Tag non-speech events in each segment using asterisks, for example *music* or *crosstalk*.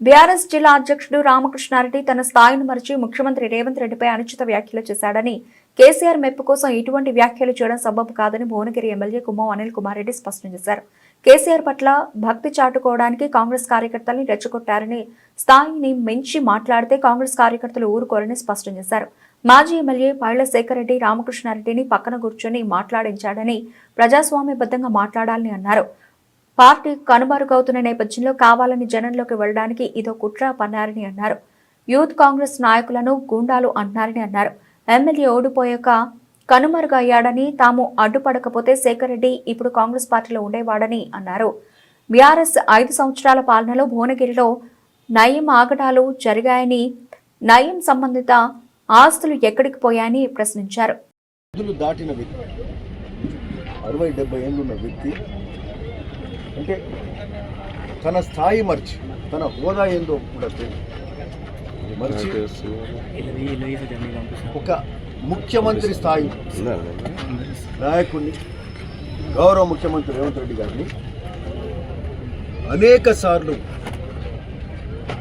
BRS జిల్లా అధ్యక్షుడు రామకృష్ణారెడ్డి తన స్థాయిని మరిచి ముఖ్యమంత్రి రేవంత్ రెడ్డిపై అనుచిత వ్యాఖ్యలు చేశాడని కేసీఆర్ మెప్పు కోసం ఇటువంటి వ్యాఖ్యలు చేయడం సబబు కాదని భువనగిరి ఎమ్మెల్యే కుమ్మం అనిల్ కుమార్ రెడ్డి స్పష్టం చేశారు. కేసీఆర్ పట్ల భక్తి చాటుకోవడానికి కాంగ్రెస్ కార్యకర్తల్ని రెచ్చగొట్టారని స్థాయిని మించి మాట్లాడితే కాంగ్రెస్ కార్యకర్తలు ఊరుకోరని స్పష్టం చేశారు. మాజీ ఎమ్మెల్యే పైళ్ళ రెడ్డి రామకృష్ణారెడ్డిని పక్కన కూర్చొని మాట్లాడించాడని ప్రజాస్వామ్యబద్ధంగా మాట్లాడాలని అన్నారు. పార్టీ కనుమరుగవుతున్న నేపథ్యంలో కావాలని జనంలోకి వెళ్ళడానికి ఇదో కుట్ర పన్నారని అన్నారు. యూత్ కాంగ్రెస్ నాయకులను గూండాలు అన్నారని అన్నారు. ఎమ్మెల్యే ఓడిపోయాక కనుమరుగయ్యాడని తాము అడ్డుపడకపోతే శేఖర్ రెడ్డి ఇప్పుడు కాంగ్రెస్ పార్టీలో ఉండేవాడని అన్నారు. బీఆర్ఎస్ ఐదు సంవత్సరాల పాలనలో భువనగిరిలో నయం ఆగడాలు జరిగాయని నయం సంబంధిత ఆస్తులు ఎక్కడికి పోయాయని ప్రశ్నించారు. దాటిన వ్యక్తి అరవై డెబ్బై వ్యక్తి అంటే తన స్థాయి మర్చి తన హోదా ఏందో కూడా మర్చి ఒక ముఖ్యమంత్రి స్థాయి నాయకుడిని గౌరవ ముఖ్యమంత్రి రేవంత్ రెడ్డి గారిని అనేక సార్లు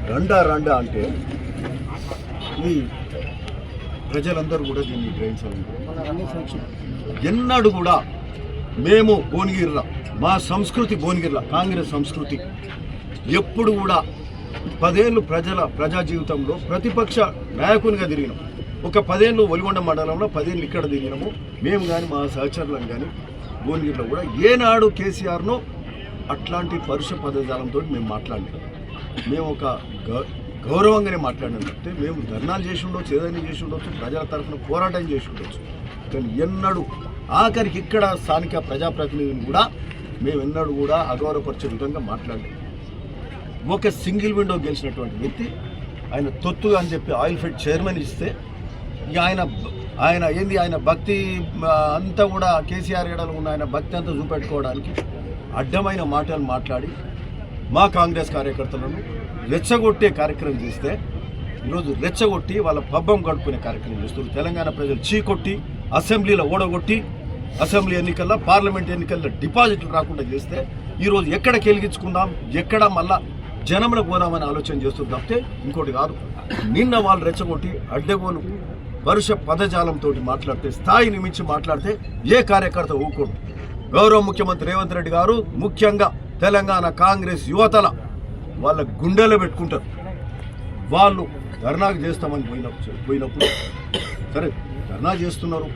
రండా రండా అంటే ఇది ప్రజలందరూ కూడా దీన్ని గ్రహించాలి. ఎన్నడూ కూడా మేము భువనగిరిలో మా సంస్కృతి భువనగిరిలో కాంగ్రెస్ సంస్కృతి. ఎప్పుడు కూడా పదేళ్ళు ప్రజల ప్రజా జీవితంలో ప్రతిపక్ష నాయకునిగా తిరిగినాం. ఒక పదేళ్ళు ఒలిగొండ మండలంలో పదేళ్ళు ఇక్కడ తిరిగినాము. మేము కానీ మా సహచరులను కానీ భువనగిరిలో కూడా ఏనాడు కేసీఆర్ను అట్లాంటి పరుష పదజాలంతో మేము మాట్లాడలేము మేము ఒక గౌరవంగానే మాట్లాడినాం అంటే మేము ధర్నాలు చేసి ఉండొచ్చు ఏదైనా చేసి ఉండొచ్చు ప్రజల తరఫున పోరాటం చేసి ఉండొచ్చు. కానీ ఎన్నడూ ఆఖరికి ఇక్కడ స్థానిక ప్రజాప్రతినిధిని కూడా మేము ఎన్నడూ కూడా అగౌరవపరిచే విధంగా మాట్లాడలేదు. ఒక సింగిల్ విండో గెలిచినటువంటి వ్యక్తి ఆయన తొత్తు అని చెప్పి ఆయిల్ ఫెడ్ చైర్మన్ ఇస్తే ఇక ఆయన ఆయన ఏంది ఆయన భక్తి అంతా కూడా కేసీఆర్ ఏడలు ఉన్న ఆయన భక్తి అంతా చూపెట్టుకోవడానికి అడ్డమైన మాటలు మాట్లాడి మా కాంగ్రెస్ కార్యకర్తలను రెచ్చగొట్టే కార్యక్రమం చేస్తే ఈరోజు రెచ్చగొట్టి వాళ్ళ పబ్బం గడుపుకునే కార్యక్రమం చేస్తున్నారు. తెలంగాణ ప్రజలు చీకొట్టి అసెంబ్లీలో ఓడగొట్టి అసెంబ్లీ ఎన్నికల్లో పార్లమెంట్ ఎన్నికల్లో డిపాజిట్లు రాకుండా చేస్తే ఈరోజు ఎక్కడ కెలిగించుకుందాం ఎక్కడ మళ్ళా జనములకు పోదామని ఆలోచన చేస్తుంది తప్పితే ఇంకోటి కాదు. నిన్న వాళ్ళు రెచ్చగొట్టి అడ్డగోలు వరుష పదజాలంతో మాట్లాడితే స్థాయిని మించి మాట్లాడితే ఏ కార్యకర్త ఊకోడు గౌరవ ముఖ్యమంత్రి రేవంత్ రెడ్డి గారు ముఖ్యంగా తెలంగాణ కాంగ్రెస్ యువతల వాళ్ళ గుండెలో పెట్టుకుంటారు. వాళ్ళు ధర్నాకు చేస్తామని పోయినప్పుడు పోయినప్పుడు సరే ధర్నా చేస్తున్నారు.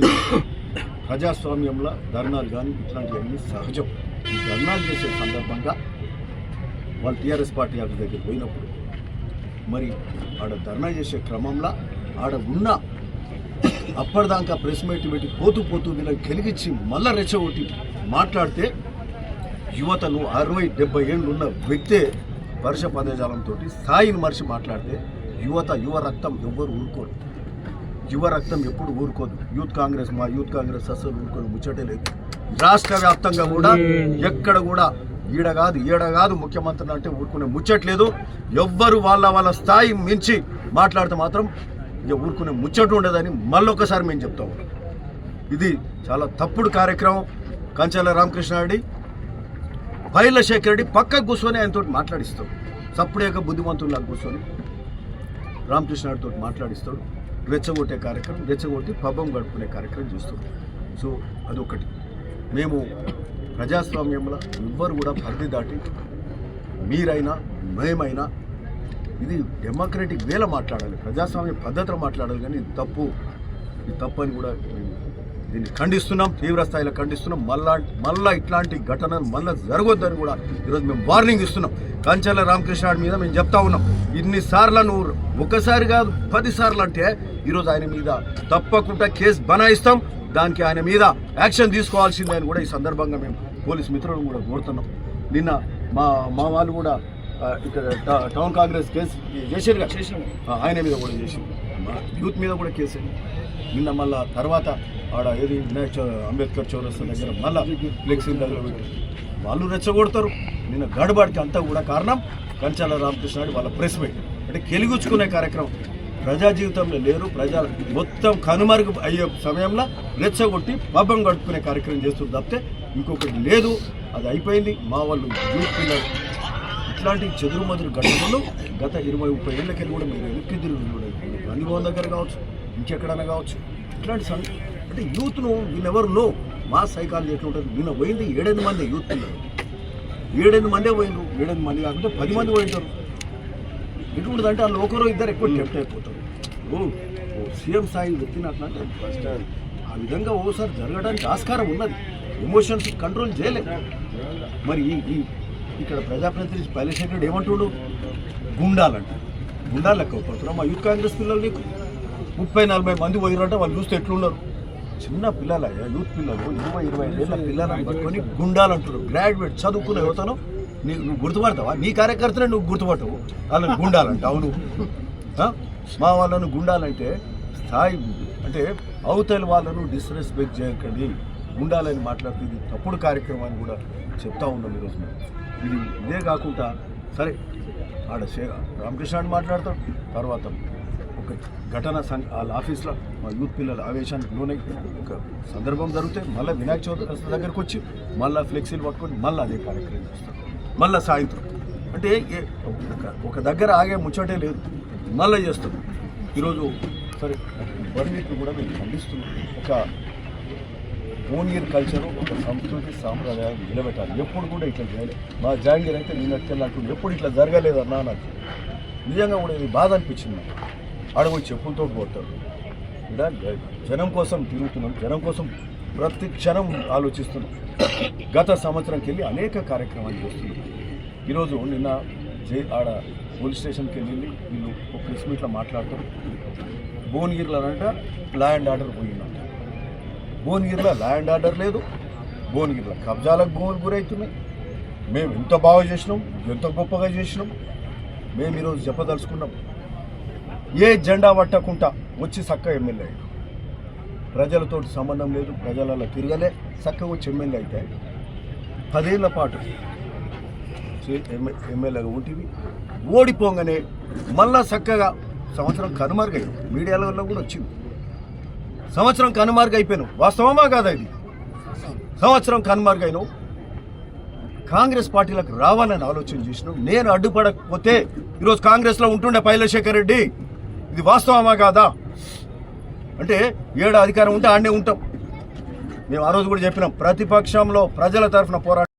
ఇది *coughs* ప్రజాస్వామ్యంలో ధర్నాలు కానీ ఇట్లాంటివన్నీ సహజం. ఈ ధర్నాలు చేసే సందర్భంగా వాళ్ళు టీఆర్ఎస్ పార్టీ ఆఫీస్ దగ్గరికి పోయినప్పుడు మరి ఆడ ధర్నా చేసే క్రమంలో ఆడ ఉన్న అప్పటిదాకా ప్రెస్ మీట్ పెట్టి పోతూ పోతూ వీళ్ళకి కలిగించి మళ్ళా రెచ్చగొట్టి మాట్లాడితే యువతను అరవై డెబ్బై ఏళ్ళు ఉన్న వ్యక్తే వర్ష పదజాలంతో స్థాయిని మరిచి మాట్లాడితే యువత యువ రక్తం ఎవ్వరు ఊరుకోరు. యువ రక్తం ఎప్పుడు ఊరుకోదు. యూత్ కాంగ్రెస్ మా యూత్ కాంగ్రెస్ అస్సలు ఊరుకోదు. ముచ్చటే లేదు. రాష్ట్ర వ్యాప్తంగా కూడా ఎక్కడ కూడా ఈడ కాదు ఈడ కాదు ముఖ్యమంత్రి అంటే ఊరుకునే ముచ్చట్లేదు ఎవ్వరు వాళ్ళ వాళ్ళ స్థాయి మించి మాట్లాడితే మాత్రం ఇక ఊరుకునే ముచ్చట ఉండదని మళ్ళొకసారి మేము చెప్తాము ఇది చాలా తప్పుడు కార్యక్రమం. కంచెల రామకృష్ణారెడ్డి పైల శేఖర్ రెడ్డి పక్కకు కూర్చొని ఆయనతో మాట్లాడిస్తాడు. సప్పుడేక బుద్ధిమంతుల్లా కూర్చొని రామకృష్ణారెడ్డితో మాట్లాడిస్తాడు. రెచ్చగొట్టే కార్యక్రమం రెచ్చగొట్టి పబ్బం గడుపుకునే కార్యక్రమం చూస్తున్నాం సో అదొకటి. మేము ప్రజాస్వామ్యంలో ఎవ్వరు కూడా పరిధి దాటి మీరైనా మేమైనా ఇది డెమోక్రటిక్ వేల మాట్లాడాలి ప్రజాస్వామ్య పద్ధతిలో మాట్లాడాలి కానీ తప్పు. ఇది తప్పు అని కూడా మేము దీన్ని ఖండిస్తున్నాం తీవ్ర స్థాయిలో ఖండిస్తున్నాం. మళ్ళా మళ్ళా ఇట్లాంటి ఘటనలు మళ్ళా జరగొద్దని కూడా ఈరోజు మేము వార్నింగ్ ఇస్తున్నాం. కంచెల రామకృష్ణ మీద మేము చెప్తా ఉన్నాం. ఇన్నిసార్లు నువ్వు ఒకసారి కాదు పదిసార్లు అంటే ఈరోజు ఆయన మీద తప్పకుండా కేసు బనాయిస్తాం. దానికి ఆయన మీద యాక్షన్ తీసుకోవాల్సిందే అని కూడా ఈ సందర్భంగా మేము పోలీస్ మిత్రులను కూడా కోరుతున్నాం. నిన్న మా మా వాళ్ళు కూడా ఇక్కడ టౌన్ కాంగ్రెస్ కేసు ఆ, ఆయన మీద కూడా చేసింది యూత్ మీద కూడా కేసు. నిన్న మళ్ళా తర్వాత ఆడ ఏది వినాయక అంబేద్కర్ చౌరస్తా దగ్గర మళ్ళా ఫ్లెక్సీ దగ్గర పెట్టి వాళ్ళు రెచ్చగొడతారు. నిన్న గడబడికి అంతా కూడా కారణం కంచాల రామకృష్ణ వాళ్ళ ప్రెస్ మీట్. అంటే కెలిగుచ్చుకునే కార్యక్రమం. ప్రజా జీవితంలో లేరు. ప్రజా మొత్తం కనుమరుగు అయ్యే సమయంలో రెచ్చగొట్టి పబ్బం గడుపుకునే కార్యక్రమం చేస్తుంది తప్పితే ఇంకొకటి లేదు. అది అయిపోయింది. మా వాళ్ళు యూత్ పిల్లలు ఇట్లాంటి చెదురు మదురు ఘటనలు గత ఇరవై ముప్పై ఏళ్ళకెళ్ళి కూడా మీరు వెనక్కి తిరిగి గాంధీభవన్ దగ్గర కావచ్చు ఇంకెక్కడైనా కావచ్చు. ఇట్లాంటి సం అంటే యూత్ను వీళ్ళెవరు నో. మా సైకాలజీ ఎట్లుంటుంది? నిన్న పోయింది ఏడెనిమిది మంది యూత్ ఏడెనిమిది మందే పోయిండ్రు. ఏడెనిమిది మంది కాకుండా పది మంది పోయింటారు ఎటువంటిది అంటే వాళ్ళు ఒకరో ఇద్దరు ఎక్కువ టెప్ట్ అయిపోతారు. ఓ సీఎం స్థాయి వ్యక్తిని అట్లా అంటే ఫస్ట్ ఆ విధంగా ఓసారి జరగడానికి ఆస్కారం ఉన్నది. ఎమోషన్స్ కంట్రోల్ చేయలేదు మరి ఈ ఇక్కడ ప్రజాప్రతినిధి పైలశేఖరుడు ఏమంటుడు? గుండాలంట. గుండాలు లెక్క పడుతున్నాం మా యూత్ కాంగ్రెస్ పిల్లలు నీకు ముప్పై నలభై మంది పోయినారంటే వాళ్ళు చూస్తే ఎట్లున్నారు చిన్న పిల్లల యూత్ పిల్లలు ఇరవై ఇరవై ఏళ్ళ పిల్లలను పట్టుకొని గుండాలు గ్రాడ్యుయేట్ చదువుకున్న యువతను నీ నువ్వు గుర్తుపడతావా? నీ కార్యకర్తనే నువ్వు గుర్తుపట్టవు వాళ్ళని గుండాలంట. అవును. మా వాళ్ళను గుండాలంటే స్థాయి అంటే అవతల వాళ్ళను డిస్రెస్పెక్ట్ చేయకండి. గుండాలని మాట్లాడుతూ ఇది తప్పుడు కార్యక్రమాన్ని కూడా చెప్తా ఉన్నాం ఈరోజు ఇది ఇదే కాకుండా సరే ఆడ శే రామకృష్ణ అని మాట్లాడతాం తర్వాత ఒక ఘటన వాళ్ళ ఆఫీస్లో మా యూత్ పిల్లల ఆవేశానికి లోనై ఒక సందర్భం జరిగితే మళ్ళీ వినాయక చవితి దగ్గరకు వచ్చి మళ్ళీ ఫ్లెక్సీలు పట్టుకొని మళ్ళీ అదే కార్యక్రమం చేస్తాం మళ్ళీ సాయంత్రం. అంటే ఒక- దగ్గర ఆగే ముచ్చటే లేదు. మళ్ళీ చేస్తాం ఈరోజు సరే బర్మీట్లు కూడా మేము ఖండిస్తున్నాం. ఒక ఓనియర్ కల్చర్ ఒక సంస్కృతి సాంప్రదాయాన్ని నిలబెట్టాలి. ఎప్పుడు కూడా ఇట్లా చేయలేదు మా జాంగీర్ అయితే నేను అట్లా ఎప్పుడు ఇట్లా జరగలేదన్నా నాకు. నిజంగా కూడా ఇది బాధ అనిపించింది నాకు. అడుగు చెప్పులతో పోతాడు ఇలా జనం కోసం తిరుగుతున్నాం జనం కోసం ప్రతి క్షణం ఆలోచిస్తున్నాం. గత సంవత్సరంకి వెళ్ళి అనేక కార్యక్రమాలు చేస్తున్నాం. ఈరోజు నిన్న జే ఆడ పోలీస్ స్టేషన్కి వెళ్ళి వీళ్ళు ఒక ప్రెస్ మీట్లో మాట్లాడతారు. భువనగిరిలోనంట అండ్ ఆర్డర్ పోయిందంట. భువనగిరిలో ల్యాండ్ ఆర్డర్ లేదు. భువనగిరిలో కబ్జాలకు భూములు గురవుతున్నాయి. మేము ఎంత బాగా చేసినాం ఎంత గొప్పగా చేసినాం మేము ఈరోజు చెప్పదలుచుకున్నాం. ఏ జెండా పట్టకుండా వచ్చి చక్క ఎమ్మెల్యే అయ్యాడు. ప్రజలతో సంబంధం లేదు ప్రజలలో తిరగలే చక్కగా వచ్చి ఎమ్మెల్యే అయితే పదేళ్ళ పాటు ఎమ్మెల్యేగా ఉంటుంది ఓడిపోగానే మళ్ళా చక్కగా సంవత్సరం కనుమరుగయ్యాం మీడియాలో కూడా వచ్చింది. సంవత్సరం కనుమరుగు వాస్తవమా కాదా ఇది? సంవత్సరం కనుమరుగైనావు కాంగ్రెస్ పార్టీలకు రావాలని ఆలోచన చేసినావు నేను అడ్డుపడకపోతే ఈరోజు కాంగ్రెస్లో ఉంటుండే పైలశేఖర్ రెడ్డి. ఇది వాస్తవమా కాదా? అంటే ఏడు అధికారం ఉంటే ఆడనే ఉంటాం. మేము ఆ రోజు కూడా చెప్పినాం ప్రతిపక్షంలో ప్రజల తరఫున పోరాటం